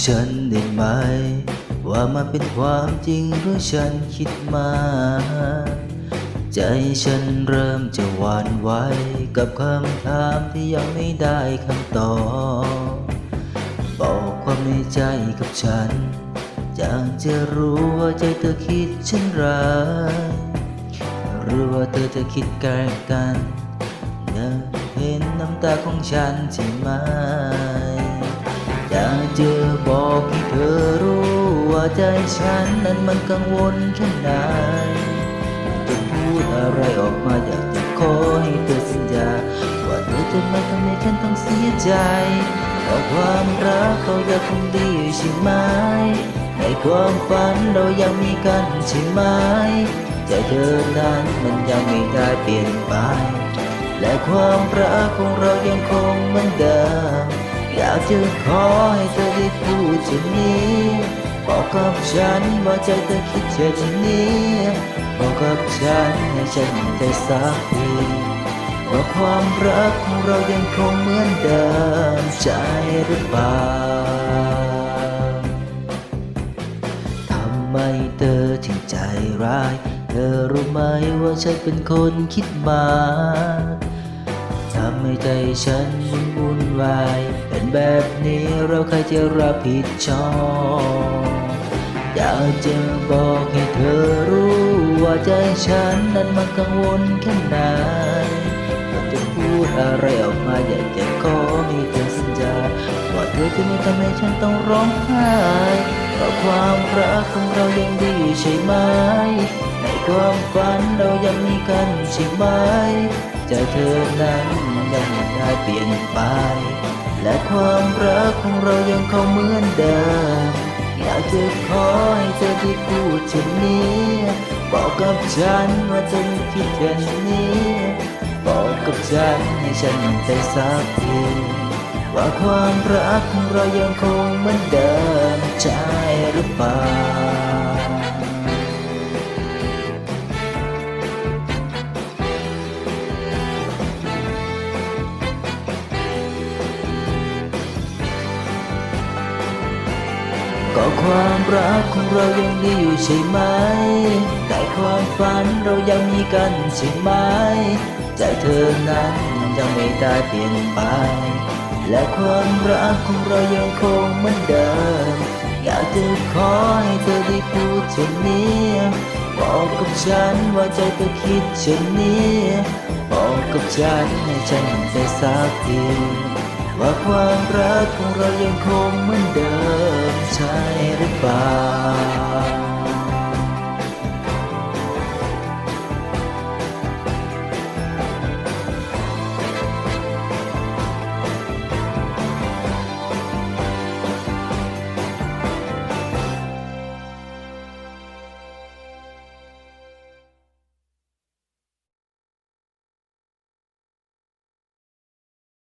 ฉันได้ไหม ว่ามันเป็นความจริงหรือฉันคิดมาใจฉันเริ่มจะหวั่นไหวกับคำถามที่ยังไม่ได้คำตอบบอกความในใจกับฉันอยากจะรู้ว่าใจเธอคิดเช่นไรหรือว่าเธอจะคิดแกล้งกันอยากเห็นน้ำตาของฉันใช่ไหม อยากจะบอกให้เธอรู้ว่าใจฉันนั้นมันกังวลแค่ไหนจะพูดอะไรออกมาอยากจะขอให้เธอสัญญาว่าเธอจะไม่ทำให้ฉันต้องเสียใจเพราะความรักเรายังคงดีใช่ไหมในความฝันเรายังมีกันใช่ไหมใจเธอนั้นมันยังไม่ได้เปลี่ยนไป และความรักของเรายังคงเหมือนเดิม อยากจะขอให้เธอได้พูดเช่นนี้บอกกับฉันว่าใจเธอคิดเช่นนี้บอกกับฉันให้ฉันได้สักทีว่าความรักของเรายังคงเหมือนเดิมใจหรือเปล่าทำไมเธอถึงใจร้าย เธอรู้ไหมว่าฉันเป็นคนคิดมากำให้ใจฉันมันวุ่นวาย เป็นแบบนี้เราใครจะรับผิดชอบอยากจะบอกให้เธอรู้ว่าใจฉันนั้นมันกังวลแค่ไหนเราจะพูดอะไรออกมาอยากจะขอให้เธอสัญญาว่าเธอจะไม่ทำให้ฉันต้องร้องไห้เพราะความรักของเรายังดีอยู่ใช่ไหมในความฝันเรายังมีกันใช่ไหม ใจเธอนั้นยังไม่ได้เปลี่ยนไป และความรักของเรายังคงเหมือนเดิม อยากจะขอให้เธอที่พูดเช่นนี้ บอกกับฉันว่าเธอไม่คิดเช่นนี้ บอกกับฉันให้ฉันได้สักทีว่าความรักของเรายังคงเหมือนเดิมใช่หรือเปล่า ก็ความรักของเรายังดีอยู่ใช่ไหม แต่ความฝันเรายังมีกันใช่ไหม ใจเธอนั้นยังไม่ได้เปลี่ยนไป และความรักของเรายังคงเหมือนเดิม อยากจะขอให้เธอได้พูดเช่นนี้บอกกับฉันว่าใจเธอคิดเช่นนี้บอกกับฉันให้ฉันได้สักทีว่าความรักของเรายังคงเหมือนเดิม ใช่หรือเปล่า